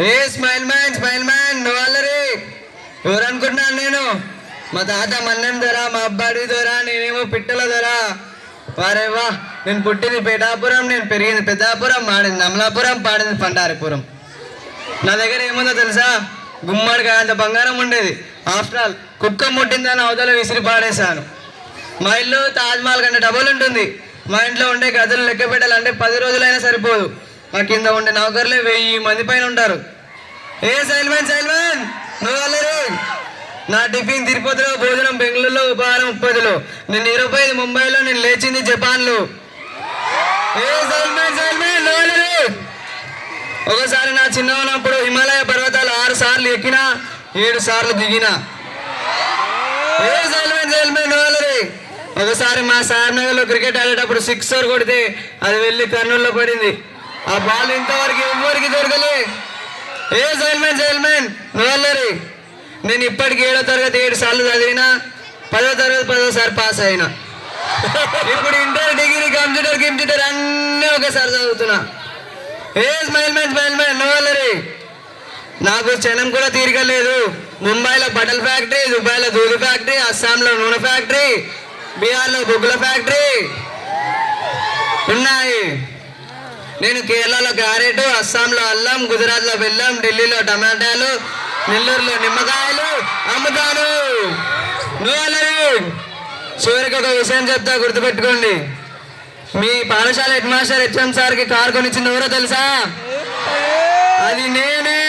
ఏ smile man smile man నువ్వు అల్లరి. ఎవరు అనుకుంటున్నాను నేను? మా తాత మన్నం ధర మా అబ్బాడి ధర నేనేమో పిట్టల ధర వారే వా నేను పుట్టింది పేటాపురం నేను పెరిగింది పెద్దాపురం మాడింది అమలాపురం పాడింది పండారిపురం. నా దగ్గర ఏముందో తెలుసా? గుమ్మడికాయ అంత బంగారం ఉండేది. ఆఫ్టర్ ఆల్ కుక్క ముట్టిందని అవతల విసిరి పాడేశాను. మా ఇల్లు తాజ్మహల్ కంటే డబుల్ ఉంటుంది. మా ఇంట్లో ఉండే గదులు లెక్క పెట్టాలంటే పది రోజులైనా సరిపోదు. మా కింద ఉండే నౌకర్లే వెయ్యి మంది పైన ఉంటారు. ఏ సైల్మెన్ సైల్వన్ నువ్వు వెళ్ళరు నా టిఫిన్ తిరుపతిలో భోజనం బెంగళూరులో ఉపహారం ముప్పదిలో. నేను ఇరవై ముంబైలో నేను లేచింది జపాన్లో. ఏ సైల్మెన్ ఒకసారి నా చిన్న ఉన్నప్పుడు హిమాలయ పర్వతాలు ఆరు సార్లు ఎక్కినా ఏడు సార్లు దిగినా. సైల్మెన్ ఒకసారి మా సార్ నగర్లో క్రికెట్ ఆడేటప్పుడు సిక్సర్ కొడితే అది వెళ్ళి కర్నూలులో పడింది. ఆ బాల్ ఇంతవరకు ఎవ్వరికి దొరకలే. ఏ సైల్మెన్ సైల్మెన్ నువ్వెళ్ళరి. నేను ఇప్పటికి ఏడో తరగతి ఏడు సార్లు చదివినా పదో తరగతి పదోసారి పాస్ అయినా. ఇప్పుడు ఇంటర్ డిగ్రీ కంప్యూటర్ కంప్యూటర్ అన్నీ ఒకసారి చదువుతున్నా. ఏ స్మైల్ స్మైల్మెన్ నువ్వెళ్ళరి. నాకు క్షణం కూడా తీరిక ముంబైలో బట్టల ఫ్యాక్టరీ దుబాయ్లో దూది ఫ్యాక్టరీ అస్సాంలో నూనె ఫ్యాక్టరీ బీహార్లో బొగ్గుల ఫ్యాక్టరీ. ఉన్నాయి. నేను కేరళలో క్యారెట్ అస్సాంలో అల్లం గుజరాత్లో బెల్లం ఢిల్లీలో టమాటాలు నెల్లూరులో నిమ్మకాయలు అమ్ముతాను. నువ్వు చివరికి ఒక విషయం చెప్తా గుర్తుపెట్టుకోండి. మీ పాఠశాల హెడ్ మాస్టర్ హెచ్ఎం సార్కి కార్ కొనిచ్చింది ఎవరో తెలుసా? అది నేనే.